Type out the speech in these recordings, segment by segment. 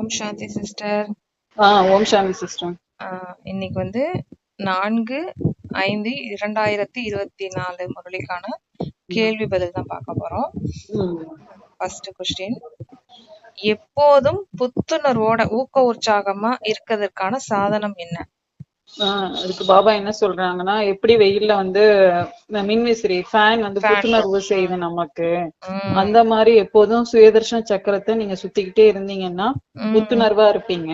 ஓம் சாந்தி sister. ஓம் சாந்தி sister. இன்னைக்கு வந்து நான்கு ஐந்து இரண்டாயிரத்தி இருபத்தி நாலு முரளிக்கான கேள்வி பதில் தான் பார்க்க போறோம். ஃபர்ஸ்ட் கொஸ்டின் எப்போதும் புத்துணர்வோட ஊக்க உற்சாகமா இருக்கிறதுக்கான சாதனம் என்ன? அதுக்கு பாபா என்ன சொல்றாங்கன்னா எப்படி வெயில்ல வந்து மின்விசிறி ஃபேன் வந்து. புத்துணர்வு செய்யுது நமக்கு. அந்த மாதிரி எப்போதும் சுயதர்ஷன சக்கரத்தை நீங்க சுத்திக்கிட்டே இருந்தீங்கன்னா புத்துணர்வா இருப்பீங்க.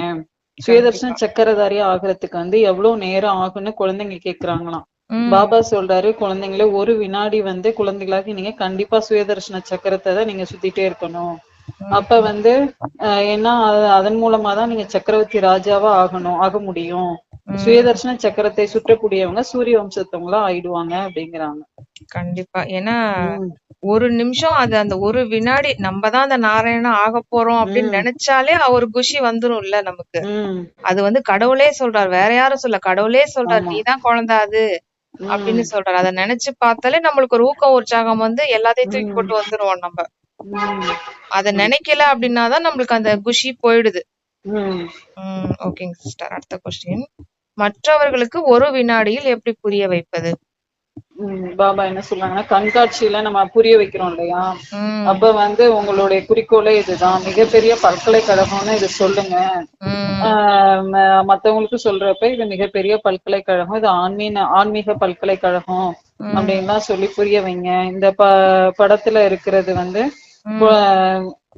சுயதர்ஷன சக்கரதாரி ஆகுறதுக்கு வந்து எவ்வளவு நேரம் ஆகும்னு குழந்தைங்க கேக்குறாங்களாம். பாபா சொல்றாரு குழந்தைங்களே ஒரு வினாடி வந்து குழந்தைகளாக நீங்க கண்டிப்பா சுயதர்ஷன சக்கரத்தை தான் நீங்க சுத்திட்டே இருக்கணும். அப்ப வந்து ஏன்னா அது- அதன் மூலமா தான் நீங்க சக்கரவர்த்தி ராஜாவா ஆகணும் ஆக முடியும். சுயதர்ஷன சக்கரத்தை சுற்றக்கூடியவங்க சூரிய வம்சத்தவங்களா ஆயிடுவாங்க அப்படிங்கிறாங்க. கண்டிப்பா. ஏன்னா ஒரு நிமிஷம் அது அந்த ஒரு வினாடி நம்ம தான் அந்த நாராயணா ஆக போறோம் அப்படின்னு. நினைச்சாலே ஒரு குஷி வந்துரும்ல நமக்கு. ம், அது வந்து கடவுளே சொல்றாரு. வேற யாரும் சொல்ல கடவுளே சொல்றாரு. நீதான் குழந்தை அது அப்படின்னு சொல்றாரு. அத நினைச்சு பார்த்தாலே நம்மளுக்கு ஒரு ஊக்கம் உற்சாகம் வந்து எல்லாத்தையும் தூக்கி. போட்டு வந்துருவோம் நம்ம. அத நினைக்கல அப்படின்னாதான் நம்மளுக்கு அந்த குஷி போயிடுது. ஓகேங்க சிஸ்டர் அடுத்த கொஸ்டின் மற்றவர்களுக்கு ஒரு வினாடியில் எப்படி புரிய வைப்பது? பாபா என்ன சொல்றாங்கன்னா கண்காட்சியில நம்ம புரிய வைக்கிறோம் இல்லையா? அப்ப வந்து உங்களுடைய குறிக்கோளே இதுதான். மிகப்பெரிய பல்கலைக்கழகம்னு இது சொல்லுங்க. மத்தவங்களுக்கு சொல்றப்ப இது மிகப்பெரிய பல்கலைக்கழகம் இது ஆன்மீன ஆன்மீக பல்கலைக்கழகம் உம் அப்படின்லாம் சொல்லி புரிய வைங்க. இந்த ப படத்துல இருக்கிறது வந்து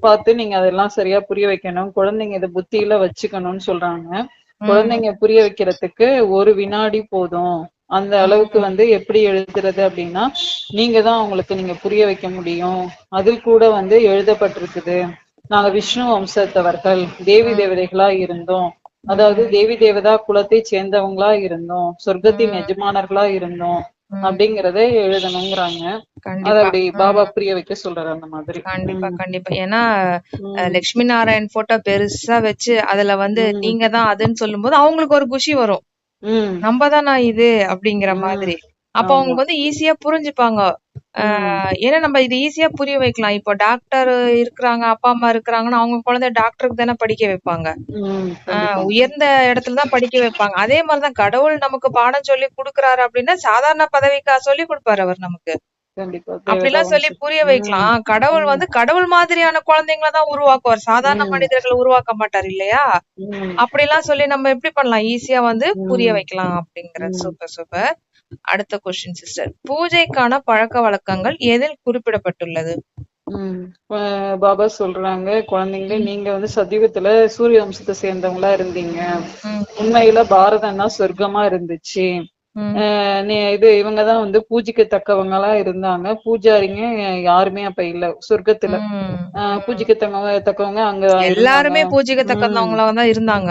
பார்த்து நீங்க அதெல்லாம் சரியா புரிய வைக்கணும். குழந்தைங்க இதை புத்தியில வச்சுக்கணும்னு சொல்றாங்க. குழந்தைங்க புரிய வைக்கிறதுக்கு ஒரு வினாடி போதும். அந்த அளவுக்கு வந்து எப்படி எழுதுறது அப்படின்னா நீங்க தான் அவங்களுக்கு நீங்க புரிய வைக்க முடியும். அதில் கூட வந்து எழுதப்பட்டிருக்குது. நாங்க விஷ்ணு வம்சத்தவர்கள் தேவி தேவதைகளா இருந்தோம். அதாவது தேவி தேவதா குலத்தை சேர்ந்தவங்களா இருந்தோம். சொர்க்கத்தின் எஜமானர்களா இருந்தோம். அப்படிங்கறத எழுதணுங்கிறாங்க. அத கண்டிப்பா அப்படி பாபா புரிய வைக்க சொல்றாரு அந்த மாதிரி. கண்டிப்பா கண்டிப்பா. ஏன்னா லட்சுமி நாராயண் போட்டோ பெருசா வச்சு அதுல வந்து நீங்க தான் அதுன்னு சொல்லும்போது அவங்களுக்கு ஒரு குஷி வரும். நம்ம தானா இது? அப்படிங்கிற மாதிரி. அப்ப அவங்களுக்கு வந்து ஈஸியா புரிஞ்சுப்பாங்க. ஆஹ் ஏன்னா நம்ம இது ஈஸியா புரிய வைக்கலாம். இப்போ டாக்டர் இருக்கிறாங்க அப்பா அம்மா இருக்கிறாங்கன்னா அவங்க குழந்தை டாக்டருக்கு தானே படிக்க வைப்பாங்க. கண்டிப்பா. உயர்ந்த இடத்துல தான் படிக்க வைப்பாங்க. அதே மாதிரிதான் கடவுள் நமக்கு பாடம் சொல்லி கொடுக்கறாரு அப்படின்னா சாதாரண பதவிக்கா சொல்லி கொடுப்பாரு அவர் நமக்கு. கண்டிப்பா. அப்படிலாம் சொல்லி புரிய வைக்கலாம். கடவுள் வந்து கடவுள் மாதிரியான குழந்தைங்கள தான் உருவாக்குவார். சாதாரண மனிதர்களை உருவாக்க மாட்டார் இல்லையா? அப்படிலாம் சொல்லி நம்ம எப்படி பண்ணலாம்? ஈஸியா வந்து புரிய வைக்கலாம் அப்படிங்கறது சூப்பர் சூப்பர் அடுத்த கொஸ்டின் சிஸ்டர் பூஜைக்கான பழக்க வழக்கங்கள் எதில் குறிப்பிடப்பட்டுள்ளது? பாபா சொல்றாங்க குழந்தைங்களே நீங்க வந்து சத்தியுகத்துல சூரிய வம்சத்தை சேர்ந்தவங்களா இருந்தீங்க. உண்மையில பாரதம் தான் சொர்க்கமா இருந்துச்சு. இது இவங்கதான் வந்து பூஜிக்கத்தக்கவங்களா இருந்தாங்க. பூஜாரிங்க யாருமே அப்ப இல்ல. சொர்க்கத்துல. பூஜிக்கத்தவங்க தக்கவங்க அங்க எல்லாருமே பூஜிக்கத்தக்கவங்களா தான் இருந்தாங்க.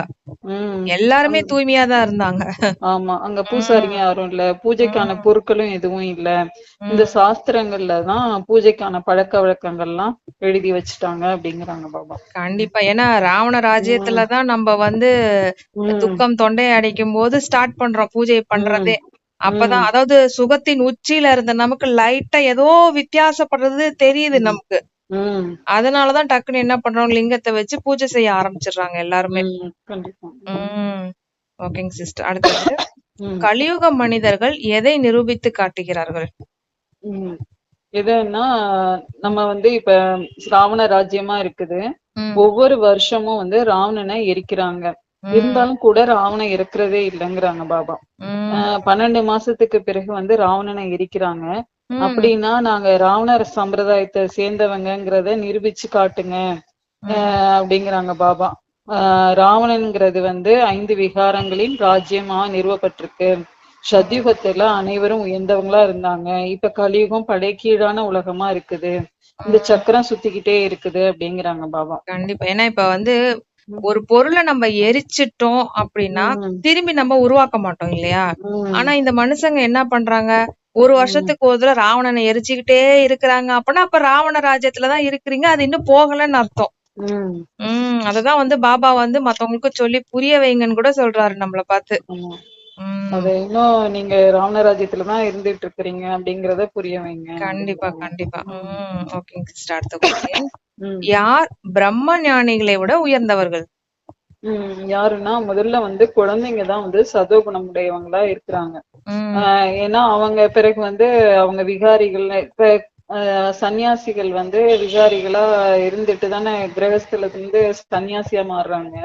எல்லாருமே தூய்மையா தான் இருந்தாங்க. ஆமா. அங்க பூசாரிங்க யாரும் இல்ல. பூஜைக்கான பொருட்களும் எதுவும் இல்ல. இந்த. சாஸ்திரங்கள்ல தான் பூஜைக்கான பழக்க வழக்கங்கள்லாம் எழுதி வச்சுட்டாங்க அப்படிங்கிறாங்க பாபா. கண்டிப்பா. ஏன்னா ராவண உம் ராஜ்யத்துல தான் நம்ம வந்து துக்கம் தொண்டையை அடைக்கும் போது ஸ்டார்ட் பண்றோம். பூஜை பண்றதே. அப்பதான் அதாவது சுகத்தின் உச்சியில இருந்த நமக்கு லைட்டா ஏதோ வித்தியாசப்படுறது தெரியுது நமக்கு. அதனாலதான் டக்குன்னு என்ன பண்றோம்? லிங்கத்தை வச்சு பூஜை செய்ய ஆரம்பிச்சிடுறாங்க எல்லாருமே. ஓகேங்க சிஸ்டர் அடுத்தது கலியுக மனிதர்கள் எதை நிரூபித்து காட்டுகிறார்கள்? எதுன்னா நம்ம வந்து இப்ப ராவண ராஜ்யமா இருக்குது. ஒவ்வொரு வருஷமும் வந்து ராவணனை எரிக்கிறாங்க. இருந்தாலும் கூட ராவணன் இறக்குறதே இல்லைங்கிறாங்க பாபா. பன்னெண்டு மாசத்துக்கு பிறகு வந்து ராவணனை எரிக்கிறாங்க. அப்படின்னா நாங்க ராவணர் சம்பிரதாயத்தை சேர்ந்தவங்கங்கிறத நிரூபிச்சு காட்டுங்க. அப்படிங்கிறாங்க பாபா. ஆஹ் ராவணன்ங்கிறது வந்து ஐந்து விகாரங்களின் ராஜ்யமா நிறுவப்பட்டிருக்கு. சத்யுகத்துல அனைவரும் உயர்ந்தவங்களா இருந்தாங்க. இப்ப கலியுகம் படைக்கீழான உலகமா இருக்குது. இந்த சக்கரம் சுத்திக்கிட்டே இருக்குது அப்படிங்கிறாங்க பாபா. கண்டிப்பா. ஏன்னா இப்ப வந்து ஒரு பொருளை நம்ம எரிச்சிட்டோம் அப்படின்னா திரும்பி நம்ம உருவாக்க மாட்டோம் இல்லையா? ஆனா இந்த மனுஷங்க என்ன பண்றாங்க? ஒரு வருஷத்துக்கு ஒரு தடவை ராவணனை எரிச்சுக்கிட்டே இருக்கிறாங்க. அப்படின்னா அப்ப ராவண ராஜ்யத்துலதான் இருக்கிறீங்க. அது இன்னும் போகலன்னு அர்த்தம். உம் அததான் வந்து பாபா வந்து மத்தவங்களுக்கு சொல்லி புரிய வைங்கன்னு கூட சொல்றாரு நம்மள உம் அது இன்னும் நீங்க ராவணராஜ்யத்துலதான் இருந்துட்டு இருக்கிறீங்க அப்படிங்கறத புரிய வைங்க. கண்டிப்பா கண்டிப்பா. உம் ஓகேங்க சிஸ்டர். அடுத்த யார் பிரம்ம ஞானிகளை விட உயர்ந்தவர்கள்? உம் யாருன்னா முதல்ல வந்து குழந்தைங்க தான் வந்து சதோகுணம் உடையவங்களா இருக்கிறாங்க ஏன்னா அவங்க பிறகு வந்து அவங்க விகாரிகள் இப்ப சன்னியாசிகள் வந்து விகாரிகளா இருந்துட்டு தானே கிரகஸ்தல இருந்து சன்னியாசியா மாறுறாங்க.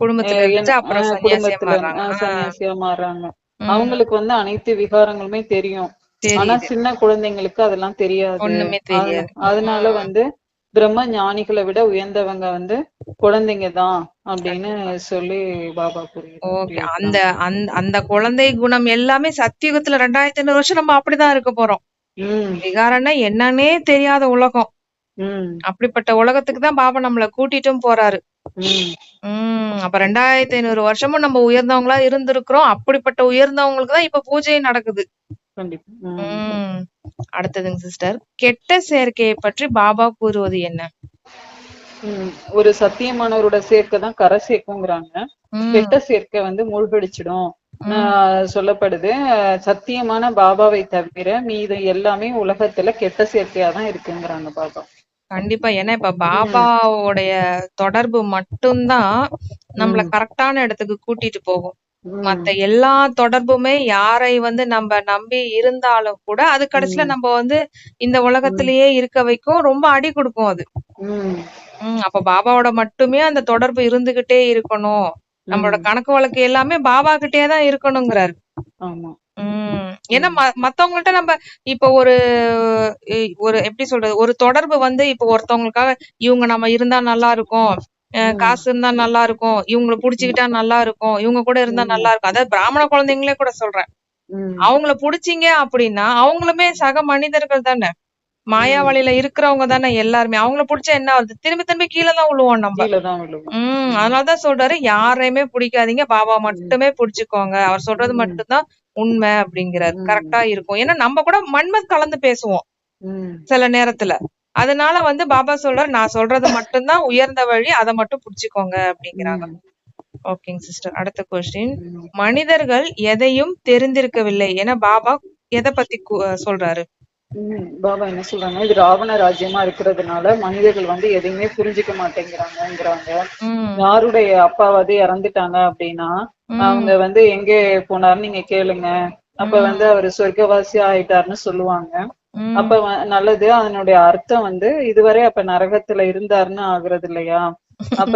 குடும்பத்துல சன்னியாசியா மாறுறாங்க. அவங்களுக்கு வந்து அனைத்து விகாரங்களுமே தெரியும். ஆனா சின்ன குழந்தைங்களுக்கு அதெல்லாம் தெரியாது. அதனால வந்து பிரம்ம ஞானிகளை விட உயர்ந்தவங்க வந்து குழந்தைங்க தான் அப்படின்னு சொல்லி பாபா புரிய ஓகே. அந்த அந்த அந்த குழந்தை குணம் எல்லாமே சத்தியுகத்துல ரெண்டாயிரத்தி ஐநூறு வருஷம் நம்ம அப்படிதான் இருக்க போறோம். விகாரம்னா என்னன்னே தெரியாத உலகம். அப்படிப்பட்ட உலகத்துக்கு தான் பாபா நம்மள கூட்டிட்டும் போறாரு. உம் அப்ப ரெண்டாயிரத்தி ஐநூறு வருஷமும் நம்ம உயர்ந்தவங்களா இருந்திருக்கிறோம். அப்படிப்பட்ட உயர்ந்தவங்களுக்கு தான் இப்ப பூஜை நடக்குது. உம் அடுத்ததுங்க சிஸ்டர் கெட்ட சேர்க்கையை பற்றி பாபா கூறுவது என்ன? ஒரு சத்தியமானவரோட சேர்க்கை தான் கரை சேர்க்குங்கிறாங்க கெட்ட சேர்க்கை வந்து மூழ்கடிச்சிடும். சொல்லப்படுது. சத்தியமான பாபாவை தவிர மீது எல்லாமே உலகத்துல கெட்ட சேர்க்கையா தான் இருக்குங்கிறாங்க பாபா. கண்டிப்பா. ஏன்னா இப்ப பாபாவுடைய தொடர்பு மட்டும்தான் நம்மள கரெக்டான இடத்துக்கு கூட்டிட்டு போகும். மத்த எல்லா தொடர்புமே யாரை வந்து நம்ம நம்பி இருந்தாலும் கூட அது கடைசியில நம்ம வந்து இந்த உலகத்திலேயே இருக்க வைக்கும் ரொம்ப அடி கொடுக்கும் அது. உம் அப்ப பாபாவோட மட்டுமே அந்த தொடர்பு இருந்துகிட்டே இருக்கணும். நம்மளோட கணக்கு வழக்கு எல்லாமே பாபா கிட்டே தான் இருக்கணுங்கிறாரு. ஆமா. உம் ஏன்னா மத்தவங்கள்ட்ட நம்ம இப்ப ஒரு ஒரு எப்படி சொல்றது ஒரு தொடர்பு வந்து இப்ப ஒருத்தவங்களுக்காக இவங்க நம்ம இருந்தா நல்லா இருக்கும். காசு இருந்தா நல்லா இருக்கும் இவங்கள புடிச்சுக்கிட்டா நல்லா இருக்கும் இவங்க கூட இருந்தா நல்லா இருக்கும் அதாவது பிராமண குழந்தைங்களே கூட சொல்றேன். அவங்கள புடிச்சீங்க அப்படின்னா அவங்களுமே சக மனிதர்கள் தானே. மாயா வழியில இருக்கிறவங்க தானே எல்லாருமே. அவங்கள புடிச்சா என்ன ஆகுது? திரும்பி திரும்பி கீழே தான் விழுவோம் நம்ம. உம் அதனாலதான் சொல்றாரு யாரையுமே பிடிக்காதீங்க. பாபா மட்டுமே புடிச்சுக்கோங்க. அவர் சொல்றது மட்டும்தான் உண்மை அப்படிங்கிறாரு. கரெக்டா இருக்கும். ஏன்னா நம்ம கூட மன்மத் கலந்து பேசுவோம். சில நேரத்துல. அதனால வந்து பாபா சொல்றாரு நான் சொல்றது மட்டும்தான் உயர்ந்த வழி அதை மட்டும் புடிச்சுக்கோங்க அப்படிங்கிறாங்க. ஓகேங்க சிஸ்டர் அடுத்த கொஸ்டின் மனிதர்கள் எதையும் தெரிந்திருக்கவில்லை என பாபா எதை பத்தி சொல்றாரு? பாபா என்ன சொல்றாங்க? இது ராவண ராஜ்யமா இருக்கிறதுனால மனிதர்கள் வந்து எதையுமே புரிஞ்சுக்க மாட்டேங்கிறாங்கங்கிறாங்க. உம் யாருடைய அப்பாவாவது இறந்துட்டாங்க அப்படின்னா அவங்க வந்து எங்க போனாருன்னு நீங்க கேளுங்க. அப்ப வந்து அவரு சொர்க்கவாசி ஆயிட்டாருன்னு சொல்லுவாங்க. அப்ப நல்லது. அதனுடைய அர்த்தம் வந்து இதுவரை அப்ப நரகத்துல இருந்தாருன்னு ஆகுறது இல்லையா? அப்ப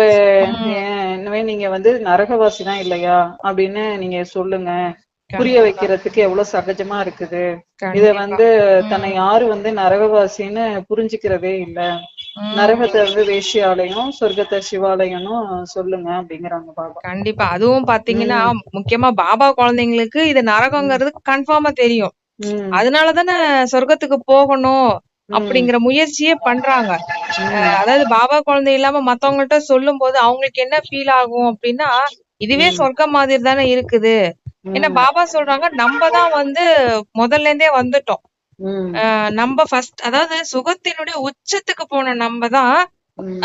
இனிமே நீங்க வந்து நரகவாசி தான் இல்லையா? அப்படின்னு நீங்க சொல்லுங்க. புரிய வைக்கிறதுக்கு எவ்வளவு சகஜமா இருக்குது? இத வந்து தன்னை யாரு வந்து நரகவாசின்னு புரிஞ்சுக்கிறதே இல்ல. நரகத்தை வந்து வேஷ்யாலயம் சொர்க்கத்தை சிவாலயம்னும் சொல்லுங்க அப்படிங்கிறாங்க பாபா. கண்டிப்பா. அதுவும் பாத்தீங்கன்னா முக்கியமா பாபா குழந்தைங்களுக்கு இது நரகங்கிறது கன்ஃபார்மா தெரியும். அதனாலதானே சொர்க்கத்துக்கு போகணும் அப்படிங்கிற முயற்சியே பண்றாங்க. அதாவது பாபா குழந்தை இல்லாம மத்தவங்கள்ட்ட சொல்லும் போது அவங்களுக்கு என்ன ஃபீல் ஆகும் அப்படின்னா இதுவே சொர்க்கம் மாதிரி தானே இருக்குது. ஏன்னா பாபா சொல்றாங்க நம்ம தான் வந்து முதல்ல இருந்தே வந்துட்டோம் நம்ம ஃபர்ஸ்ட் அதாவது சுகத்தினுடைய உச்சத்துக்கு போன நம்ம தான்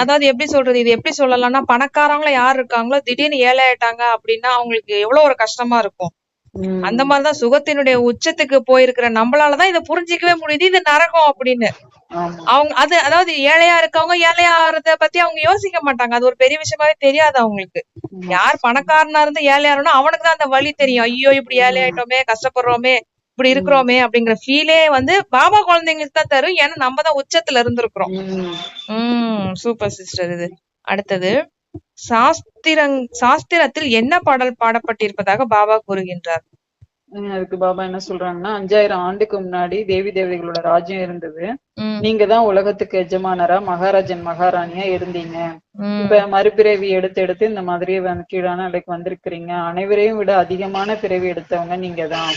அதாவது எப்படி சொல்றது இது எப்படி சொல்லலாம்னா பணக்காரங்கள யார் இருக்காங்களோ திடீர்னு ஏழை ஆயிட்டாங்க அப்படின்னா அவங்களுக்கு எவ்வளவு ஒரு கஷ்டமா இருக்கும். அந்த மாதிரிதான் சுகத்தினுடைய உச்சத்துக்கு போயிருக்கிற நம்மளாலதான் இதை புரிஞ்சிக்கவே முடியுது இது நரகம் அப்படின்னு. அவங்க அது அதாவது ஏழையா இருக்கவங்க ஏழையா ஆறத பத்தி அவங்க யோசிக்க மாட்டாங்க. அது ஒரு பெரிய விஷயமாவே தெரியாது அவங்களுக்கு. யார் பணக்காரனா இருந்து ஏழையாருன்னா அவனுக்கு தான் அந்த வழி தெரியும். ஐயோ இப்படி ஏழை ஆயிட்டோமே கஷ்டப்படுறோமே இப்படி இருக்கிறோமே அப்படிங்கிற ஃபீலே வந்து பாபா குழந்தைங்களுக்கு தான் தரும். ஏன்னா நம்ம தான் உச்சத்துல இருந்திருக்கிறோம். உம் சூப்பர் சிஸ்டர் இது. அடுத்தது. சாஸ்திரங் சாஸ்திரத்தில் என்ன பாடல் பாடப்பட்டிருப்பதாக பாபா கூறுகின்றார்? அதுக்கு பாபா என்ன சொல்றாங்கன்னா அஞ்சாயிரம் ஆண்டுக்கு முன்னாடி தேவி தேவதைகளோட ராஜ்யம் இருந்தது. நீங்க தான் உலகத்துக்கு எஜமானரா மகாராஜன் மகாராணியா இருந்தீங்க. இப்ப மறுபிறவி எடுத்து எடுத்து இந்த மாதிரி வந்து கீழான நிலைக்கு வந்திருக்கிறீங்க. அனைவரையும் விட அதிகமான பிறவி எடுத்தவங்க நீங்க தான்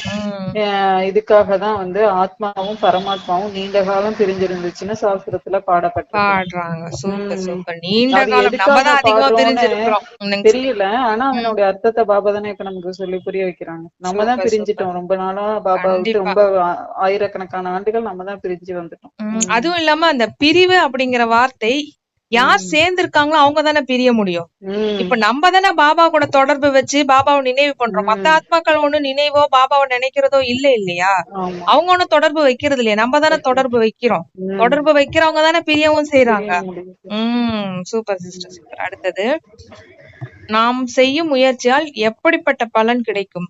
இதுக்காக தான் வந்து ஆத்மாவும் பரமாத்மாவும் நீண்ட காலம் பிரிஞ்சிருந்துச்சுன்னு சாஸ்திரத்துல உம் தெரியல. ஆனா அதனுடைய அர்த்தத்தை பாபா தானே இப்ப நமக்கு சொல்லி புரிய வைக்கிறாங்க. நம்ம தான் பிரிஞ்சிட்டோம். ரொம்ப நாளா பாபா கண்டிப்பா. ரொம்ப ஆயிரக்கணக்கான ஆண்டுகள் நம்ம தான் பிரிஞ்சு வந்துட்டோம். அதுவும் இல்லாம அந்த பிரிவு அப்படிங்கிற வார்த்தை யார் உம் சேர்ந்து இருக்காங்களோ அவங்க தானே பிரிய முடியும். இப்ப நம்ம தானே பாபா கூட தொடர்பு வச்சு பாபாவை நினைவு பண்றோம். மத்த ஆத்மாக்கள் ஒண்ணு நினைவோ பாபாவை நினைக்கிறதோ இல்ல இல்லையா? அவங்க ஒண்ணும் தொடர்பு வைக்கிறது இல்லையா? நம்ம தானே தொடர்பு வைக்கிறோம். தொடர்பு வைக்கிறவங்க தானே பிரியவும் செய்யறாங்க உம் சூப்பர் சிஸ்டர் சூப்பர். அடுத்தது நாம் செய்யும் முயற்சியால் எப்படிப்பட்ட பலன் கிடைக்கும்?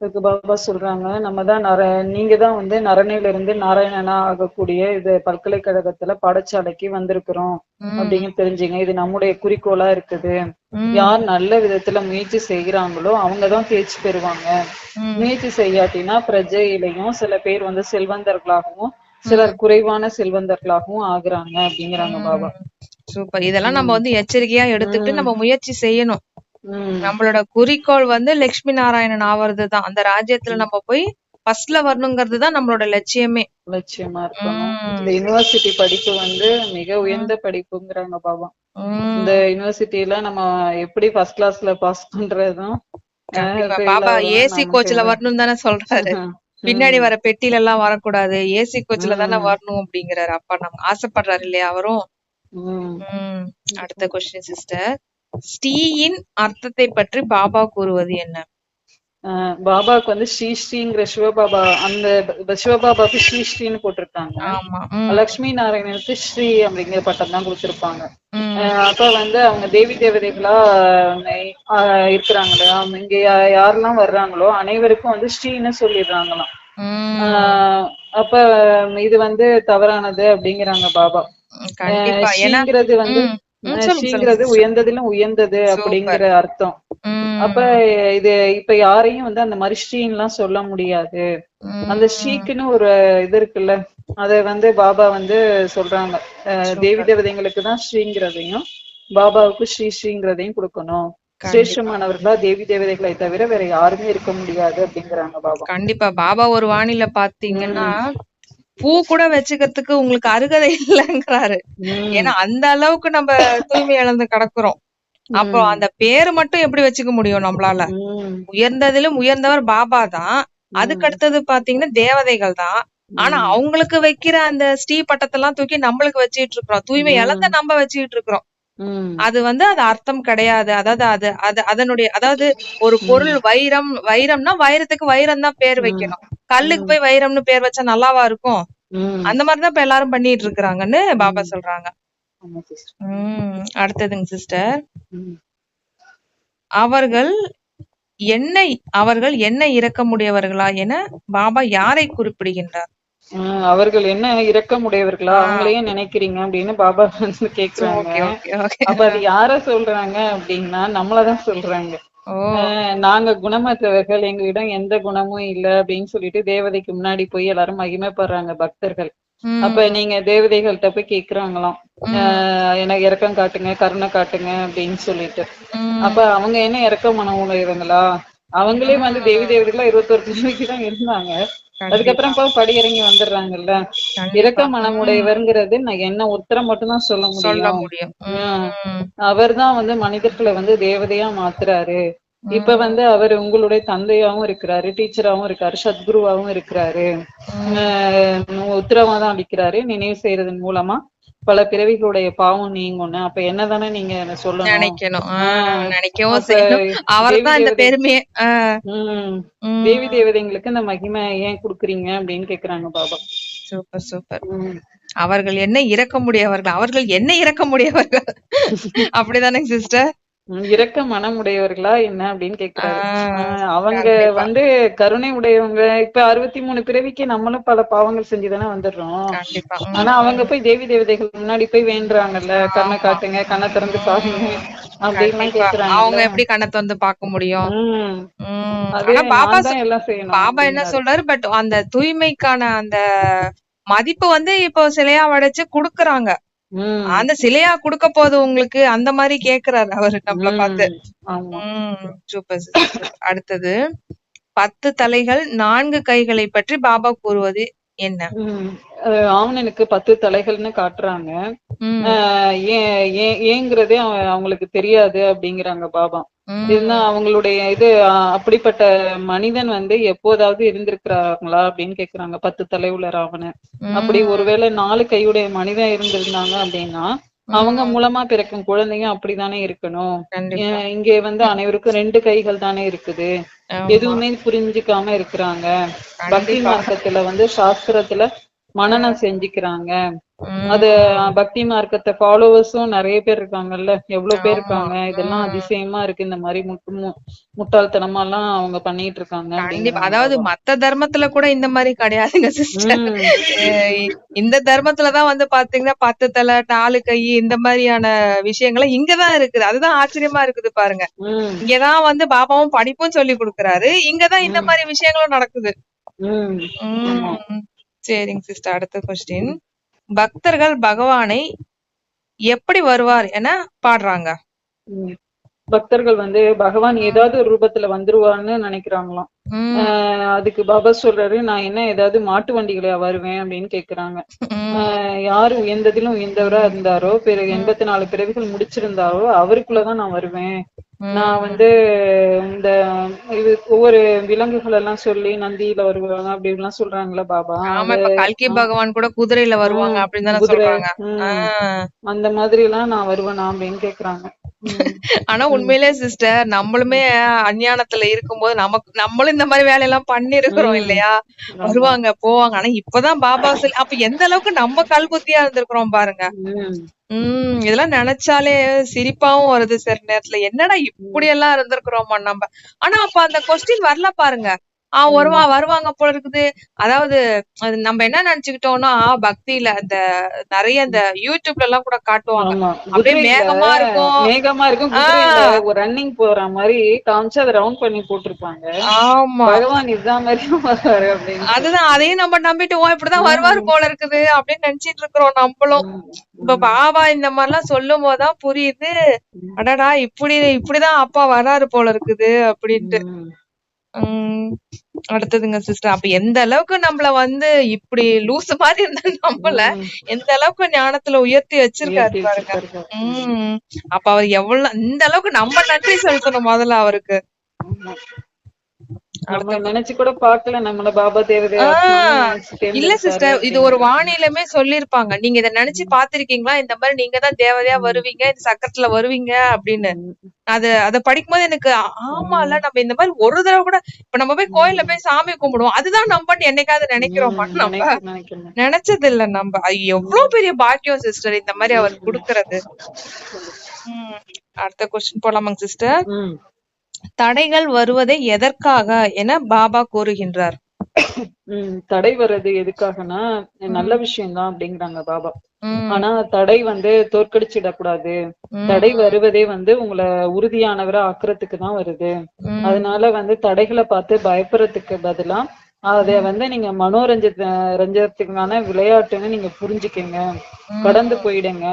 அதுக்கு பாபா சொல்றாங்க. நம்ம தான் நர நீங்க தான் வந்து நரனில இருந்து நாராயணனா ஆகக்கூடிய இது பல்கலைக்கழகத்துல பாடசாலைக்கு வந்திருக்கிறோம் அப்படின்னு தெரிஞ்சுங்க. இது நம்முடைய குறிக்கோளா இருக்குது. யார் நல்ல விதத்துல முயற்சி செய்கிறாங்களோ அவங்கதான் தேர்ச்சி பெறுவாங்க. முயற்சி செய்யாட்டினா பிரஜையிலையும் சில பேர் வந்து செல்வந்தர்களாகவும் சிலர் குறைவான செல்வந்தர்களாகவும் ஆகுறாங்க அப்படிங்கிறாங்க பாபா. சூப்பர். இதெல்லாம் நம்ம வந்து எச்சரிக்கையா எடுத்துக்கிட்டு நம்ம முயற்சி செய்யணும். நம்மளோட குறிக்கோள் வந்து லட்சுமி நாராயணன் ஆவறது தான் அந்த ராஜ்யத்துல நம்ம போய் ஃபர்ஸ்ட்ல வரணுங்கிறது தான் நம்மளோட லட்சியமே. லட்சியமா இருக்கணும். இந்த யுனிவர்சிட்டி படிப்பு வந்து மிக உயர்ந்த படிப்புங்கிறாங்க பாபா இந்த யுனிவர்சிட்டில நம்ம எப்படி ஃபர்ஸ்ட் கிளாஸ்ல பாஸ் பண்றதும். பாபா ஏசி கோச்ல வரணும் தானே சொல்றாரு. பின்னாடி வர பெட்டில எல்லாம் வரக்கூடாது. ஏசி கோச்ல தானே. வரணும் அப்படிங்கிறாரு. அப்பா நம்ம ஆசைப்படுறாரு இல்லையா அவரும்? அடுத்த கொஸ்டின் சிஸ்டர் ஸ்ரீயின் அர்த்தத்தை பற்றி பாபா கூறுவது என்ன? பாபாக்கு வந்து ஸ்ரீ ஸ்ரீங்கிற சிவபாபா அந்த சிவபாபாக்கு ஸ்ரீ ஸ்ரீன்னு போட்டிருக்காங்க. லக்ஷ்மி நாராயணனுக்கு ஸ்ரீ அப்படிங்கிற பட்டம் தான் கொடுத்திருப்பாங்க. அப்ப வந்து அவங்க தேவி தேவதைகளா இருக்கிறாங்களே இங்க யாரெல்லாம் வர்றாங்களோ அனைவருக்கும் வந்து ஸ்ரீன்னு சொல்லிடுறாங்களாம். அப்ப இது வந்து தவறானது அப்படிங்கிறாங்க பாபா. ஸ்ரீங்கிறது வந்து சொல்லுங்க உயர்ந்ததிலும் உயர்ந்தது அப்படிங்கிற அர்த்தம். அப்ப இது இப்ப யாரையும் வந்து அந்த மாதிரி ஸ்ரீன்லாம் சொல்ல முடியாது. அந்த ஸ்ரீக்குன்னு ஒரு இது இருக்குல்ல அத வந்து பாபா வந்து சொல்றாங்க. தேவி தேவதைங்களுக்கு தான் ஸ்ரீங்கிறதையும் பாபாவுக்கு ஸ்ரீ ஸ்ரீங்கிறதையும் கொடுக்கணும். சிரேஷ்டமானவர்களா தேவி தேவதைகளை தவிர வேற யாருமே இருக்க முடியாது அப்படிங்கிறாங்க பாபா. கண்டிப்பா. பாபா ஒரு வானில பாத்தீங்கன்னா பூ கூட வச்சுக்கிறதுக்கு உங்களுக்கு அருகதை இல்லைங்கிறாரு. ஏன்னா அந்த அளவுக்கு நம்ம தூய்மை இழந்து கிடக்குறோம். அப்போ அந்த பேரு மட்டும் எப்படி வச்சுக்க முடியும் நம்மளால? உயர்ந்ததிலும் உயர்ந்தவர் பாபா தான். அதுக்கு அடுத்தது பாத்தீங்கன்னா தேவதைகள் தான். ஆனா அவங்களுக்கு வைக்கிற அந்த ஸ்ரீ பட்டத்தெல்லாம் தூக்கி நம்மளுக்கு வச்சுட்டு இருக்கிறோம். தூய்மை. இழந்த நம்ம வச்சுக்கிட்டு இருக்கிறோம். அது வந்து அது அர்த்தம் கிடையாது. அதாவது அது அது அதனுடைய அதாவது ஒரு பொருள் வைரம் வைரம்னா வைரத்துக்கு வைரம் தான் பேர். வைக்கணும். கல்லுக்கு போய் வைரம்னு பேர் வச்சா நல்லாவா இருக்கும்? அந்த மாதிரிதான் இப்ப எல்லாரும் பண்ணிட்டு இருக்கிறாங்கன்னு பாபா. சொல்றாங்க. அடுத்ததுங்க சிஸ்டர் அவர்கள் என்ன அவர்கள் என்ன இரக்கமுடையவர்களா என பாபா யாரை குறிப்பிடுகின்றார்? அவர்கள் என்ன இரக்கமுடையவர்களா ஆஹ். அவங்களையே நினைக்கிறீங்க அப்படின்னு பாபா வந்து கேக்குறாங்க. அப்ப அது யார சொல்றாங்க அப்படின்னா நம்மளதான் சொல்றாங்க. நாங்க குணமற்றவர்கள் எங்களிடம் எந்த குணமும் இல்ல அப்படின்னு சொல்லிட்டு தேவதைக்கு முன்னாடி போய் எல்லாரும் மகிமைப்படுறாங்க பக்தர்கள். அப்ப நீங்க தேவதைகள்கிட்ட போய் கேக்குறாங்களாம். எனக்கு இரக்கம் காட்டுங்க கருணை காட்டுங்க அப்படின்னு சொல்லிட்டு. அப்ப அவங்க என்ன இரக்க மனம் உடையவங்களா அவங்களே வந்து தேவி தேவதைகளா இருபத்தொரு பிள்ளைக்கு தான் இருந்தாங்க. அதுக்கப்புறம் இப்போ படியிறங்கி வந்துடுறாங்கல்ல. இரக்க மனமுடையவர்ங்கிறது நான் என்ன ஒருத்தரை மட்டும்தான் சொல்ல முடியும். முடியும். உம் அவர்தான் வந்து மனிதர்களை வந்து தேவதையா மாத்துறாரு. இப்ப வந்து அவர் உங்களுடைய தந்தையாவும் இருக்கிறாரு டீச்சராவும் இருக்காரு சத்குருவாவும் இருக்கிறாரு. உத்தரவாதம் அளிக்கிறாரு நினைவு செய்யறதன் மூலமா. பல பிறவிகளுடைய பாவம் நீங்கும்னு. அப்ப என்னதானே நீங்க சொல்லணும்? நினைக்கணும். நினைக்கவும் செய்யணும். அவர்தான் இந்த பெருமையே தேவி தேவதைங்களுக்கு இந்த மகிமை ஏன் குடுக்குறீங்க அப்படின்னு கேக்குறாங்க பாபா. Super super. அவர்கள் என்ன இரக்கமுடையவர்கள் அவர்கள் என்ன இரக்கமுடையவர்கள் அப்படிதானே சிஸ்டர்? இரக்க மனமுடையவர்களா என்ன அப்படின்னு ஆஹ் அவங்க வந்து கருணை உடையவங்க. இப்ப அறுபத்தி மூணு பிறவிக்கு நம்மளும் பல பாவங்கள் செஞ்சுதானே வந்துடுறோம். ஆனா அவங்க போய் தேவி தேவதைகள் முன்னாடி போய் வேண்டுறாங்கல்ல. கண்ணை காட்டுங்க கண்ணை திறந்து பாருங்க அப்படின்லாம் கண்டிப்பா. அவங்க எப்படி கண்ணை வந்து பார்க்க முடியும்? பாபா எல்லாம் செய்யணும் பாபா என்ன சொல்றாரு? பட் அந்த தூய்மைக்கான அந்த மதிப்பு வந்து இப்போ சிலையா வடைச்சு குடுக்குறாங்க. அந்த சிலையா குடுக்க போகுது உங்களுக்கு அந்த மாதிரி கேக்குறாரு அவரு நம்மள பார்த்து. சூப்பர் அடுத்தது பத்து தலைகள் நான்கு கைகளை பற்றி பாபா கூறுவது என்ன? ஆவணனுக்கு பத்து தலைகள்னு காட்டுறாங்க. ஏங்கிறதே அவ- அவங்களுக்கு தெரியாது அப்படிங்கிறாங்க பாபா. இதுனா அவங்களுடைய இது அப்படிப்பட்ட மனிதன் வந்து எப்போதாவது இருந்திருக்கிறாங்களா அப்படின்னு கேக்குறாங்க. பத்து தலை உள்ள ராவணன் அப்படி ஒருவேளை நாலு கையுடைய மனிதன் இருந்திருந்தாங்க அப்படின்னா அவங்க மூலமா பிறக்கும் குழந்தைங்க அப்படித்தானே இருக்கணும். இங்கே வந்து அனைவருக்கும் ரெண்டு கைகள் தானே இருக்குது. எதுவுமே புரிஞ்சுக்காம இருக்கிறாங்க. பக்தி மார்க்கத்துல வந்து சாஸ்திரத்துல மனனம் செஞ்சுக்கிறாங்க. அது பக்தி மார்க்கத்தை ஃபாலோவர்ஸும் நிறைய பேர் இருக்காங்கல்ல. எவ்வளவு பேர். இருக்காங்க? இதெல்லாம் அதிசயமா இருக்கு. இந்த மாதிரி முட்டு முட்டாள்தனமா எல்லாம் அவங்க பண்ணிட்டு இருக்காங்க அதாவது மத்த தர்மத்துல கூட இந்த மாதிரி கிடையாதுங்க சிஸ்டர் இந்த தர்மத்துலதான் வந்து பாத்தீங்கன்னா பத்து தலை நாலு கை இந்த மாதிரியான விஷயங்களை இங்கதான் இருக்குது. அதுதான் ஆச்சரியமா இருக்குது பாருங்க. இங்கதான் வந்து பாபாவும் படிப்பும் சொல்லி கொடுக்கறாரு. இங்கதான் இந்த மாதிரி விஷயங்களும் நடக்குது. சரிங்க சிஸ்டர் அடுத்த கொஸ்டின் பக்தர்கள் பகவானை எப்படி வருவார் என பாடுறாங்க. பக்தர்கள் வந்து பகவான் ஏதாவது ஒரு ரூபத்துல வந்துருவான்னு நினைக்கிறாங்களாம். அதுக்கு பாபா சொல்றாரு நான் என்ன ஏதாவது மாட்டு வண்டிகளா வருவேன் அப்படின்னு கேக்குறாங்க. யாரு உயர்ந்ததிலும் உயர்ந்தவரா இருந்தாரோ பிறகு எண்பத்தி நாலு பிறவிகள் முடிச்சிருந்தாரோ அவருக்குள்ளதான் நான் வருவேன். நான் வந்து இந்த இது ஒவ்வொரு விலங்குகள் எல்லாம் சொல்லி நந்தியில வருவாங்க அப்படி எல்லாம் சொல்றாங்களா பாபா. ஆமா அது இப்ப கல்கி பகவான் கூட குதிரையில வருவாங்க அப்படின்னு சொல்றாங்க. அந்த மாதிரி எல்லாம் நான் வருவேனா அப்படின்னு கேக்குறாங்க. ஆனா உண்மையிலே சிஸ்டர் நம்மளுமே அஞ்ஞானத்துல இருக்கும்போது நமக்கு நம்மளும் இந்த மாதிரி வேலையெல்லாம் பண்ணிருக்கிறோம் இல்லையா? வருவாங்க போவாங்க. ஆனா இப்பதான் பாபா சொல்லி அப்ப எந்த அளவுக்கு நம்ம கல்புத்தியா இருந்திருக்கிறோம் பாருங்க. உம் இதெல்லாம் நினைச்சாலே சிரிப்பாவும் வருது சில நேரத்துல. என்னடா இப்படி எல்லாம் இருந்திருக்கிறோமா நம்ம. ஆனா அப்ப அந்த கொஸ்டின் வரல பாருங்க. ஆஹ் உம் வருவா வருவாங்க போல இருக்குது. அதாவது அது நம்ம என்ன நினைச்சுக்கிட்டோம்னா பக்தியில அந்த நிறைய இந்த யூடியூப்ல எல்லாம் கூட காட்டுவாங்க. அப்படியே மேகமா இருக்கும். மேகமா இருக்கும். ஒரு ரன்னிங் போற மாதிரி காமிச்சு அதை ரவுண்ட் பண்ணி போட்டிருப்பாங்க. ஆமா. பகவான் இதுதான் அப்படின்ட்டு அதுதான் அதையும் நம்ம நம்பிட்டு ஓ இப்படிதான் வருவாரு போல இருக்குது அப்படின்னு நினைச்சிட்டு இருக்கிறோம் நம்மளும். இப்ப பாபா இந்த மாதிரி எல்லாம் சொல்லும் போதுதான் புரியுது அடடா இப்படி இப்படிதான் அப்பா வராரு போல இருக்குது அப்படின்ட்டு. அடுத்ததுங்க சிஸ்டர் அப்ப எந்த அளவுக்கு நம்மள வந்து இப்படி லூசு மாதிரி இருந்த நம்மள எந்த அளவுக்கு ஞானத்துல உயர்த்தி வச்சிருக்காரு பாருங்க. உம் அப்ப அவர் எவ்வளவு இந்த அளவுக்கு நம்ம நன்றி செலுத்தணும் முதல்ல அவருக்கு. நினைச்சு கூட பாக்கல நம்மள பாபா தேவதை ஆத்மான்னு ஆஹ் நினைச்சு இல்ல சிஸ்டர் இது ஒரு வானிலையுமே சொல்லிருப்பாங்க நீங்க இத நினைச்சு பாத்திருக்கீங்களா இந்த மாதிரி நீங்க தான் தேவதையா வருவீங்க இந்த சக்கரத்துல வருவீங்க அப்படின்னு. அது அத படிக்கும்போது எனக்கு ஆமால நம்ம இந்த மாதிரி ஒரு தடவை கூட இப்ப நம்ம போய் கோயில்ல போய் சாமி கும்பிடுவோம். அதுதான் நம்பன்னு என்னைக்காவது நினைக்கிறோமா? நம்ம நினைச்சது இல்ல நம்ம. எவ்வளவு பெரிய பாக்கியம் சிஸ்டர் இந்த மாதிரி அவர் குடுக்கறது. அடுத்த கொஸ்டின் போலாமாங்க சிஸ்டர் தடைகள் வருவதை எதற்காக என பாபா கூறுகின்றார். உம் தடை வர்றது எதுக்காகனா நல்ல விஷயம்தான் அப்படிங்கிறாங்க பாபா. ஆனா தடை வந்து தோற்கடிச்சிடக்கூடாது. தடை வருவதே வந்து உங்களை உறுதியானவரா ஆக்குறதுக்கு தான் வருது அதனால வந்து தடைகளை பார்த்து பயப்படுறதுக்கு பதிலா அத வந்து நீங்க மனோரஞ்ச ரஞ்சத்துக்கான விளையாட்டுன்னு நீங்க புரிஞ்சுக்கங்க. கடந்து போயிடுங்க.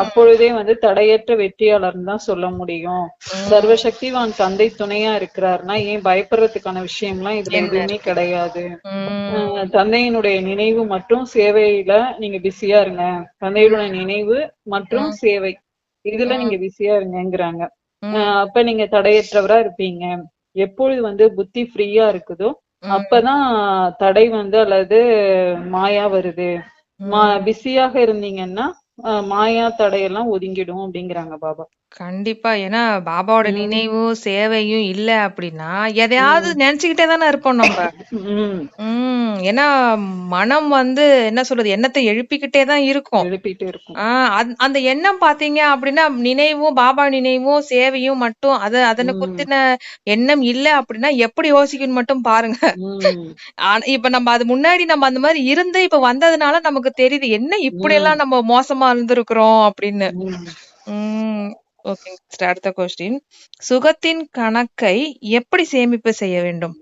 அப்பொழுதே வந்து தடையற்ற வெற்றியாளர்னு தான் சொல்ல முடியும். சர்வசக்திவான் தந்தை துணையா இருக்கிறாருன்னா ஏன் பயப்படுறதுக்கான விஷயம்லாம் இதுல என்ன எதுவுமே கிடையாது. தந்தையினுடைய நினைவு மற்றும் சேவையில நீங்க பிஸியா இருங்க. தந்தையுடைய நினைவு மற்றும் சேவை. இதுல நீங்க பிஸியா இருங்கங்கிறாங்க. அப்ப நீங்க தடையற்றவரா இருப்பீங்க. எப்பொழுது வந்து புத்தி ஃப்ரீயா இருக்குதோ அப்பதான் தடை வந்து அல்லது மாயா வருது. மா பிஸியாக இருந்தீங்கன்னா மாயா தடையெல்லாம் ஒதுங்கிடும் அப்படிங்கிறாங்க பாபா. கண்டிப்பா. ஏன்னா பாபாவோட நினைவும் சேவையும் இல்ல அப்படின்னா எதையாவது உம் நினைச்சுக்கிட்டே தானே இருப்போம் நம்ம. உம் உம் ஏன்னா மனம் வந்து என்ன சொல்றது எண்ணத்தை எழுப்பிக்கிட்டே தான் இருக்கும். எழுப்பிட்டே இருக்கும். அந்த அந்த எண்ணம் பாத்தீங்க அப்படின்னா நினைவும் பாபா நினைவும் சேவையும் மட்டும் அது அதனை குத்தின எண்ணம் இல்ல அப்படின்னா எப்படி யோசிக்கணும் மட்டும் பாருங்க. ஆனா இப்ப நம்ம அது முன்னாடி நம்ம அந்த மாதிரி இருந்து இப்ப வந்ததுனால நமக்கு தெரியுது என்ன இப்படி எல்லாம் நம்ம மோசமா இருந்திருக்கிறோம் அப்படின்னு. உம் உம் ஓகே அடுத்த கொஸ்டின் சுகத்தின் கணக்கை எப்படி சேமிப்பு செய்ய வேண்டும்?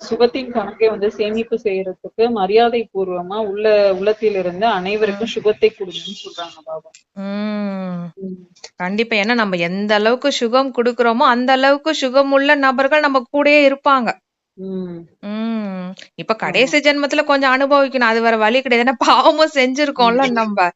சுகத்தின் கணக்கை வந்து சேமிப்பு செய்யறதுக்கு மரியாதை பூர்வமா உள்ள உள்ளத்தில் இருந்து அனைவருக்கும் சுகத்தை கொடுங்கன்னு சொல்றாங்க பாபா. கண்டிப்பா. ஏன்னா நம்ம எந்த அளவுக்கு சுகம் கொடுக்கறோமோ அந்த அளவுக்கு சுகம் உள்ள நபர்கள் நம்ம கூடயே இருப்பாங்க. உம் இப்ப கடைசி ஜென்மத்துல கொஞ்சம் அனுபவிக்கணும். அது வேற வழி கிடையாது. ஏன்னா பாவமும் செஞ்சிருக்கோம்ல நம்ம.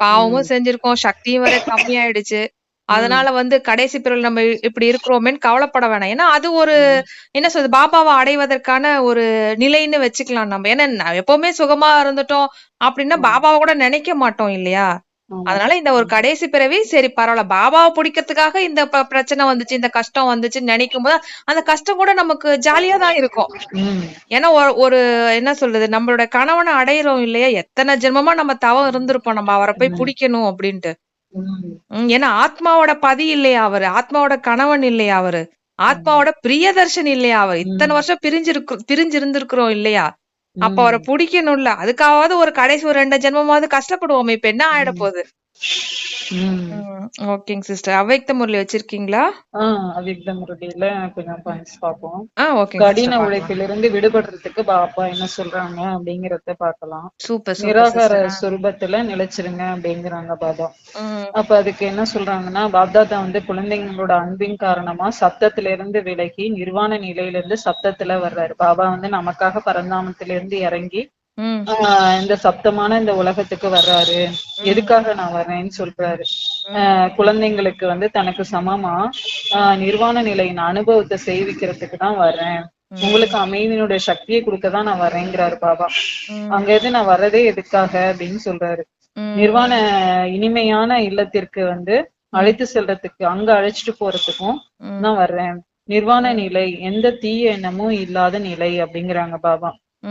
பாவமும் செஞ்சிருக்கோம். சக்தியும் வேற கம்மியாயிடுச்சு. அதனால வந்து கடைசி பிறகு நம்ம இப்படி இருக்கிறோமேன்னு கவலைப்பட வேணாம். ஏன்னா அது ஒரு என்ன சொல்றது பாபாவை அடைவதற்கான ஒரு நிலைன்னு வச்சுக்கலாம் நம்ம. ஏன்னா எப்பவுமே சுகமா இருந்துட்டோம் அப்படின்னா பாபாவை கூட நினைக்க மாட்டோம் இல்லையா. அதனால இந்த ஒரு கடைசி பிறவி சரி பரவாயில்ல. பாபாவை பிடிக்கிறதுக்காக இந்த பிரச்சனை வந்துச்சு இந்த கஷ்டம் வந்துச்சுன்னு நினைக்கும் போது அந்த கஷ்டம் கூட நமக்கு ஜாலியா தான் இருக்கும். ஏன்னா ஒரு- ஒரு என்ன சொல்றது நம்மளோட கணவனை அடையிறோம் இல்லையா? எத்தனை ஜென்மமா நம்ம தவம் இருந்திருப்போம். நம்ம அவரை போய் பிடிக்கணும் அப்படின்ட்டு. ஏன்னா ஆத்மாவோட பதி இல்லையா அவரு? ஆத்மாவோட கணவன் இல்லையா அவரு? ஆத்மாவோட பிரியதர்ஷன் இல்லையா அவர்? இத்தனை வருஷம் பிரிஞ்சிருக்கு பிரிஞ்சு இருந்திருக்கிறோம் இல்லையா? அப்ப அவரை பிடிக்கணும்ல. அதுக்காவது ஒரு கடைசி ஒரு ரெண்டு ஜென்மமாவது கஷ்டப்படுவோமே. இப்ப என்ன ஆயிட போகுது? ஓகேங்க சிஸ்டர். அவ்வைக்த முரளி வச்சிருக்கீங்களா? அவ்யக்த முரளியில கொஞ்சம் பாயிண்ட்ஸ் பார்ப்போம். கடின உழைப்பிலிருந்து விடுபடுறதுக்கு பாப்பா என்ன சொல்றாங்க அப்படிங்கறத பார்க்கலாம். சூப்பர் நிராகார சொரூபத்துல நிலைச்சிருங்க அப்படிங்கிறாங்க பாபா. ம். அப்ப அதுக்கு என்ன சொல்றாங்கன்னா பாப்தாதா வந்து குழந்தைங்களோட அன்பின் காரணமா சப்தத்துல இருந்து விலகி நிர்வாண நிலையில இருந்து சப்தத்துல வர்றாரு. பாபா வந்து நமக்காக பரந்தாமத்துல இருந்து இறங்கி இந்த சப்தமான இந்த உலகத்துக்கு வர்றாரு. எதுக்காக நான் வர்றேன்னு சொல்றாரு. குழந்தைங்களுக்கு வந்து தனக்கு சமமா ஆஹ் நிர்வாண நிலையின் அனுபவத்தை செய்விக்கிறதுக்கு தான் வர்றேன். உங்களுக்கு அமைதியினுடைய சக்தியை கொடுக்கதான் நான் வர்றேங்கிறாரு பாபா. அங்க இருந்து நான் வர்றதே எதுக்காக அப்படின்னு சொல்றாரு. நிர்வாண இனிமையான இல்லத்திற்கு வந்து அழைத்து செல்றதுக்கு அங்க அழைச்சிட்டு போறதுக்கும். நான் வர்றேன். நிர்வாண நிலை எந்த தீய எண்ணமும் இல்லாத நிலை அப்படிங்கிறாங்க பாபா.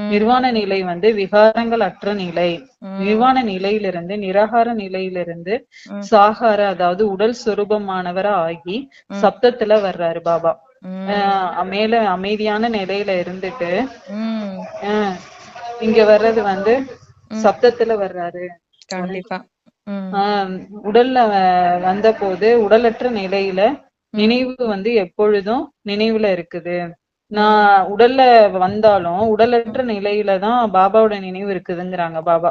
நிர்வாண நிலை வந்து விகாரங்கள் அற்ற நிலை. நிர்வாண நிலையிலிருந்து நிராகார நிலையிலிருந்து. சாகார அதாவது உடல் சொரூபமானவரா ஆகி சப்தத்துல வர்றாரு பாபா. மேல அமைதியான நிலையில இருந்துட்டு இங்க வர்றது வந்து சப்தத்துல வர்றாரு. கண்டிப்பா. உடல்ல வந்த போது உடலற்ற நிலையில நினைவு வந்து எப்பொழுதும் நினைவுல இருக்குது. நான் உடல்ல வந்தாலும் உடலற்ற நிலையில தான் பாபாவோட நினைவு இருக்குதுங்கிறாங்க பாபா.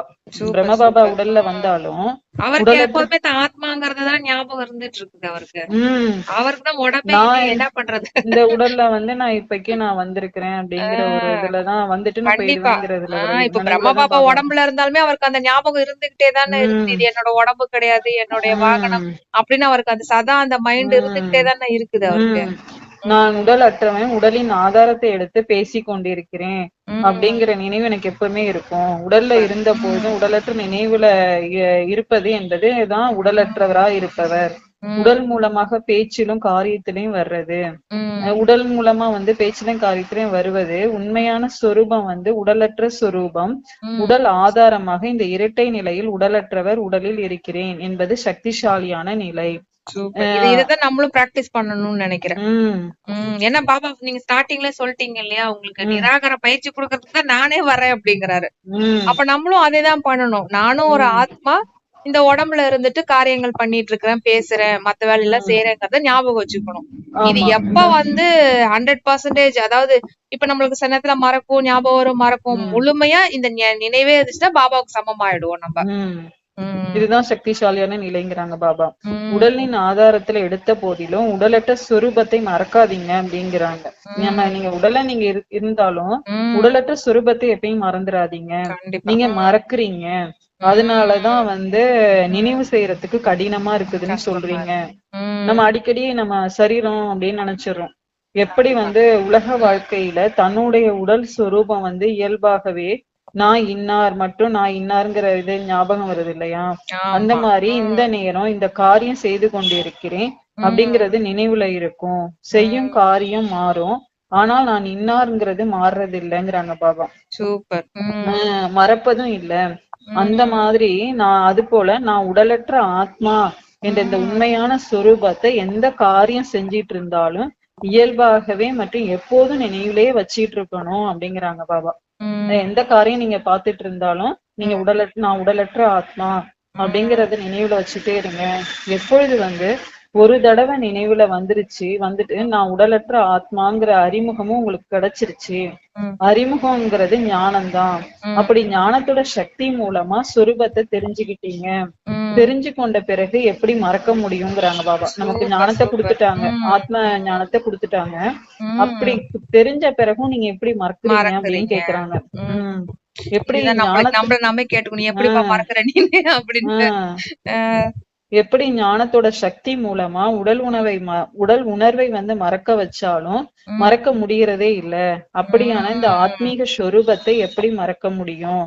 பிரம்ம பாபா உடல்ல வந்தாலும் அவருக்கு எப்போதுமே தான் ஆத்மாங்கிறதுதான் ஞாபகம் இருந்துட்டு இருக்குது அவருக்கு. அவருக்கு தான் உடம்பே நான் என்ன பண்றது? இந்த உடல்ல வந்து நான் இப்பக்கே நான் வந்திருக்கிறேன் அப்படிங்கிற ஒரு இதுலதான் வந்துட்டு ஒரு இப்ப பிரம்ம பாபா உடம்புல இருந்தாலுமே அவருக்கு அந்த ஞாபகம் இருந்துகிட்டே தானே இருக்குது. இது என்னோட உடம்பு கிடையாது என்னுடைய வாகனம் அப்படின்னு அவருக்கு அது சதா அந்த மைண்ட் இருந்துகிட்டே தானே இருக்குது அவருக்கு. நான் உடல் அற்றவன் உடலின் ஆதாரத்தை எடுத்து பேசி கொண்டிருக்கிறேன். அப்படிங்கிற நினைவு எனக்கு எப்பவுமே இருக்கும் உடல்ல இருந்த போதும் உடலற்ற நினைவுல இருப்பது என்பதுதான் உடலற்றவரா இருப்பவர். உடல் மூலமாக பேச்சிலும் காரியத்திலையும் வர்றது உடல் மூலமா வந்து பேச்சிலும் காரியத்திலையும் வருவது உண்மையான சொரூபம் வந்து உடலற்ற சொரூபம். உடல் ஆதாரமாக இந்த இரட்டை நிலையில் உடலற்றவர் உடலில் இருக்கிறேன் என்பது சக்திசாலியான நிலை. இது இதுதான் நம்மளும் பிராக்டிஸ் பண்ணணும்னு நினைக்கிறேன். ஏன்னா பாபா நீங்க ஸ்டார்டிங்ல சொல்லிட்டீங்க இல்லையா உங்களுக்கு நிராகர பயிற்சி கொடுக்கறதுக்கு தான் நானே வரேன் அப்படிங்கிறாரு. அப்ப நம்மளும் அதேதான் பண்ணணும். நானும் ஒரு ஆத்மா இந்த உடம்புல இருந்துட்டு காரியங்கள் பண்ணிட்டு இருக்கிறேன் பேசுறேன் மத்த வேலையெல்லாம் செய்யறேங்கிறத ஞாபகம் வச்சுக்கணும். இது. எப்ப வந்து ஹண்ட்ரட் பர்சன்டேஜ் அதாவது இப்ப நம்மளுக்கு சில நேரத்துல மறக்கும் ஞாபகம் வரும் மறக்கும் முழுமையா இந்த நினைவே இருந்துச்சுன்னா பாபாவுக்கு சமமாயிடுவோம் நம்ம. இதுதான் சக்திசாலியான நிலைங்கிறாங்க பாபா. உடலின் ஆதாரத்துல எடுத்த போதிலும் உடலற்ற சொரூபத்தை மறக்காதீங்க அப்படிங்கிறாங்க. நம்ம நீங்க உடல்ல நீங்க இரு- இருந்தாலும் உடலற்ற சொரூபத்தை எப்பயும் மறந்துடாதீங்க. நீங்க மறக்குறீங்க. அதனாலதான் வந்து நினைவு செய்யறதுக்கு கடினமா இருக்குதுன்னு சொல்றீங்க. நம்ம அடிக்கடி நம்ம சரீரம் அப்படின்னு நினைச்சிடுறோம். எப்படி வந்து உலக வாழ்க்கையில தன்னுடைய உடல் சொரூபம் வந்து இயல்பாகவே நான் இன்னார் மற்றும் நான் இன்னாருங்கிற இது ஞாபகம் வருது இல்லையா. அந்த மாதிரி இந்த நேரம் இந்த காரியம் செய்து கொண்டிருக்கிறேன் அப்படிங்கிறது நினைவுல இருக்கும். செய்யும் காரியம் மாறும். ஆனால் நான் இன்னாருங்கிறது மாறுறது இல்லைங்கிறாங்க பாபா. சூப்பர். மறப்பதும் இல்ல. அந்த மாதிரி நான் அது போல நான் உடலற்ற ஆத்மா என்ற இந்த உண்மையான சொரூபத்தை எந்த காரியம் செஞ்சிட்டு இருந்தாலும் இயல்பாகவே மற்றும் எப்போதும் நினைவிலேயே வச்சிட்டு இருக்கணும் அப்படிங்கிறாங்க பாபா. எந்த காரியம் நீங்க பாத்துட்டு இருந்தாலும் நீங்க உடலற்ற நான் உடலற்ற ஆத்மா அப்படிங்கறத நினைவுல வச்சுட்டே இருங்க. எப்பொழுது வந்து ஒரு தடவை நினைவுல வந்துருச்சு. வந்துட்டு நான் உடலற்ற ஆத்மாங்கிற அறிமுகமும் உங்களுக்கு கிடைச்சிருச்சு. அறிமுகம்ங்கிறது ஞானம்தான். அப்படி ஞானத்தோட சக்தி மூலமா சொரூபத்தை தெரிஞ்சுக்கிட்டீங்க. தெரிஞ்சு கொண்ட பிறகு எப்படி மறக்க முடியுங்கிறாங்க பாபா. நமக்கு ஞானத்தை கொடுத்துட்டாங்க. ஆத்ம ஞானத்தை கொடுத்துட்டாங்க. அப்படி தெரிஞ்ச பிறகும் நீங்க எப்படி மறக்குறீங்க அப்படின்னு. கேக்குறாங்க. எப்படி நம்மள நம்மள நாமே கேட்டுக்கணும். எப்படிப்பா மறக்கிற நீ அப்படின்னு எப்படி ஞானத்தோட சக்தி மூலமா உடல் உணவை ம- உடல் உணர்வை வந்து மறக்க வச்சாலும் மறக்க முடியறதே இல்ல. அப்படியான இந்த ஆத்மீக சொரூபத்தை எப்படி மறக்க முடியும்?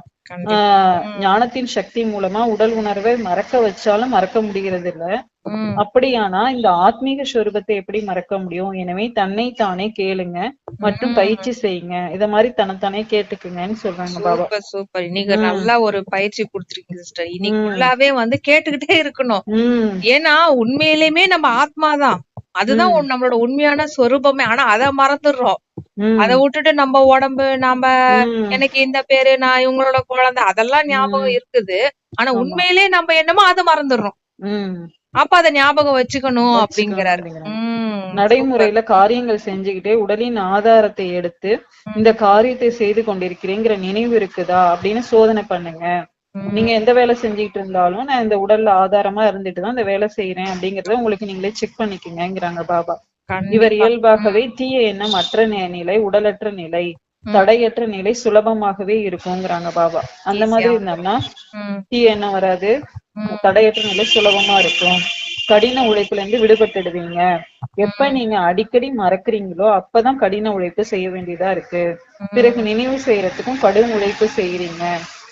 ஆஹ் ஞானத்தின் சக்தி மூலமா உடல் உணர்வை மறக்க வச்சாலும் மறக்க முடிகிறது இல்ல அப்படியானா இந்த ஆத்மீக ஸ்வரூபத்தை எப்படி மறக்க முடியும்? எனவே தன்னை தானே கேளுங்க மற்றும் பயிற்சி செய்யுங்க. இத மாதிரி தன்னைத்தானே கேட்டுக்குங்கன்னு சொல்றாங்க பாபா. சூப்பர் இன்னைக்கு நல்லா ஒரு பயிற்சி கொடுத்துருக்கீங்க சிஸ்டர் இன்னைக்கு ஃபுல்லாவே வந்து கேட்டுக்கிட்டே இருக்கணும். ஏன்னா உண்மையிலுமே நம்ம ஆத்மாதான். அதுதான் நம்மளோட உண்மையான சொரூபமே. ஆனா அத மறந்துடுறோம். அத விட்டுட்டு நம்ம உடம்பு நம்ம எனக்கு இந்த பேரு நான் இவங்களோட குழந்தை அதெல்லாம் ஞாபகம் இருக்குது. ஆனா உண்மையிலே நம்ம என்னமோ அதை மறந்துடுறோம். அப்ப அத ஞாபகம் வச்சுக்கணும் அப்படிங்கிறாரு. நடைமுறையில காரியங்கள் செஞ்சுக்கிட்டே உடலின் ஆதாரத்தை எடுத்து இந்த காரியத்தை செய்து கொண்டிருக்கிறேங்கிற நினைவு இருக்குதா அப்படின்னு சோதனை பண்ணுங்க. நீங்க எந்த வேலை செஞ்சுக்கிட்டு இருந்தாலும் நான் இந்த உடல்ல ஆதாரமா இருந்துட்டு தான் இந்த வேலை செய்யறேன் அப்படிங்கறத உங்களுக்கு நீங்களே செக் பண்ணிக்கங்கிறாங்க பாபா. இவர் இயல்பாகவே தீய எண்ணம் அற்ற நிலை உடலற்ற நிலை. தடையற்ற நிலை சுலபமாகவே இருக்குங்கிறாங்க பாபா. அந்த மாதிரி இருந்தோம்னா தீய எண்ணம் வராது? தடையற்ற நிலை சுலபமா இருக்கும். கடின உழைப்புல இருந்து விடுபட்டுடுவீங்க. எப்ப நீங்க அடிக்கடி மறக்கறீங்களோ அப்பதான் கடின உழைப்பு செய்ய வேண்டியதா இருக்கு. பிறகு நினைவு செய்யறதுக்கும் கடும் உழைப்பு செய்யறீங்க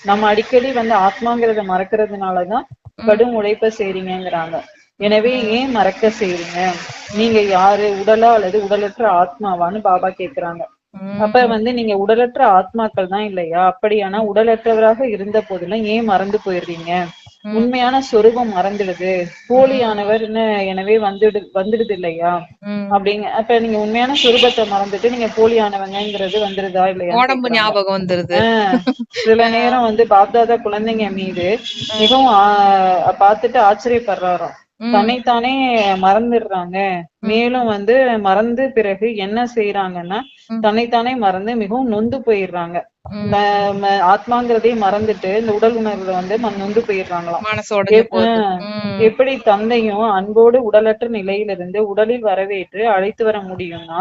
நம்ம அடிக்கடி வந்து ஆத்மாங்கிறத மறக்கறதுனாலதான் கடும் உழைப்ப செய்றீங்கங்கிறாங்க. எனவே ஏன் மறக்க செய்றீங்க? நீங்க யாரு? உடலா அல்லது உடலற்ற ஆத்மாவான்னு பாபா கேக்குறாங்க. அப்ப வந்து நீங்க உடலற்ற ஆத்மாக்கள் தான் இல்லையா? அப்படியானா உடலற்றவராக இருந்த போதிலும் ஏன் மறந்து போயிடுறீங்க? உண்மையான சொரூபம் மறந்துடுது. போலியானவர்னு எனவே வந்துடு வந்துடுது இல்லையா? அப்படிங்க அப்ப நீங்க உண்மையான சொரூபத்தை மறந்துட்டு நீங்க போலியானவங்கங்கிறது வந்துடுதா இல்லையா உடம்பு ஞாபகம் வந்துருது. சில நேரம் வந்து பாப்தாதா குழந்தைங்க மீது மிகவும் பார்த்துட்டு ஆச்சரியப்படுறாராம். தன்னைத்தானே மறந்துடுறாங்க. மேலும் வந்து மறந்து பிறகு என்ன செய்யறாங்கன்னா. தன்னைத்தானே மறந்து மிகவும் நொந்து போயிடுறாங்க. ஆத்மாங்கிறதே மறந்துட்டு இந்த உடல் உணர்வுல வந்து நொந்து போயிடுறாங்களாம். எப்படி தந்தையும் அன்போடு உடலற்ற நிலையிலிருந்து உடலில் வரவேற்று அழைத்து வர முடியும்னா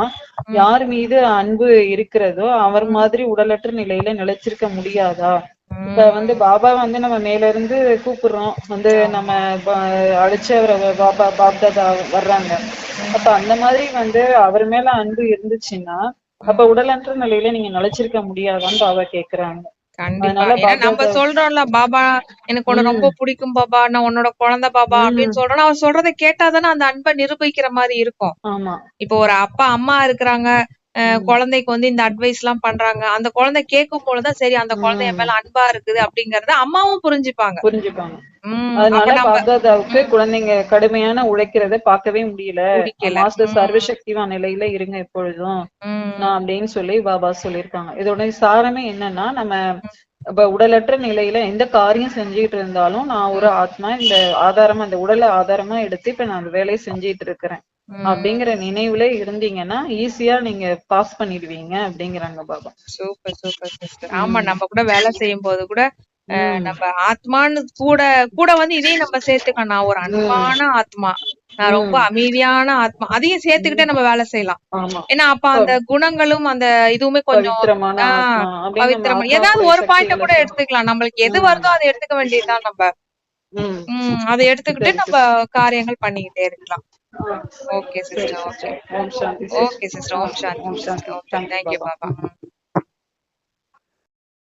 யார் மீது அன்பு இருக்கிறதோ அவர் மாதிரி உடலற்ற நிலையில நிலைச்சிருக்க முடியாதா? இப்ப வந்து பாபா வந்து நம்ம மேல இருந்து கூப்பிடுறோம். வந்து நம்ம அழைச்சு அவரை பாபா பாப்தாதா வர்றாங்க. அப்ப அந்த மாதிரி வந்து அவர் மேல அன்பு இருந்துச்சுன்னா அப்ப உடலற்ற நிலையில நீங்க நிலைச்சிருக்க முடியாதான்னு பாபா கேக்குறாங்க. கண்டிப்பா. நம்ம சொல்றோம்ல பாபா எனக்கு உன்னை ரொம்ப பிடிக்கும் பாபா நான் உன்னோட குழந்தை பாபா அப்படின்னு சொல்றோம் அவர் சொல்றதை கேட்டாதானே அந்த அன்பை நிரூபிக்கிற மாதிரி இருக்கும். ஆமா. இப்போ ஒரு அப்பா அம்மா இருக்கிறாங்க. குழந்தைக்கு வந்து இந்த அட்வைஸ் எல்லாம் பண்றாங்க. அந்த குழந்தை கேட்கும் பொழுதுதான் சரி அந்த குழந்தை என் மேல அன்பா இருக்குது அப்படிங்கறத அம்மாவும் புரிஞ்சுப்பாங்க. புரிஞ்சுப்பாங்க. அதனால குழந்தைங்க கடுமையான உழைக்கிறத பார்க்கவே முடியல. மாஸ்டர் சர்வசக்திவான் நிலையில இருங்க எப்பொழுதும். நான் அப்படின்னு சொல்லி பாபா சொல்லியிருக்காங்க. இதோட சாரமே என்னன்னா நம்ம இப்ப உடலற்ற நிலையில எந்த காரியம் செஞ்சுட்டு இருந்தாலும் நான் ஒரு ஆத்மா இந்த ஆதாரமா இந்த உடலை ஆதாரமா எடுத்து இப்ப நான் அந்த வேலையை செஞ்சுட்டு இருக்கிறேன். அப்படிங்கிற நினைவுல இருந்தீங்கன்னா ஈஸியா நீங்க பாஸ் பண்ணிடுவீங்க அப்படிங்கிறாங்க பாபா. Super super sister. ஆமா நம்ம கூட வேலை செய்யும் போது கூட நம்ம ஆத்மான்னு கூட கூட வந்து இதையும் நம்ம சேர்த்துக்கணும் நான் ஒரு அன்பான ஆத்மா. நான் ரொம்ப அமைதியான ஆத்மா. அதையும் சேர்த்துக்கிட்டே நம்ம வேலை செய்யலாம். ஆமா. ஏன்னா அப்ப அந்த குணங்களும் அந்த இதுவுமே கொஞ்சம் பவித்திரமா. ஏதாவது ஒரு பாயிண்ட கூட எடுத்துக்கலாம். நம்மளுக்கு எது வருதோ அதை எடுத்துக்க வேண்டியதுதான் நம்ம. உம் அதை எடுத்துக்கிட்டு நம்ம காரியங்கள் பண்ணிக்கிட்டே இருக்கலாம். ஆ. ஓகே சரி சிஸ்டர் ஓகே சிஸ்டர் ஓம் சாந்தி ஓகே சிஸ்டர் ஓம் சாந்தி ஓம் சாந்தி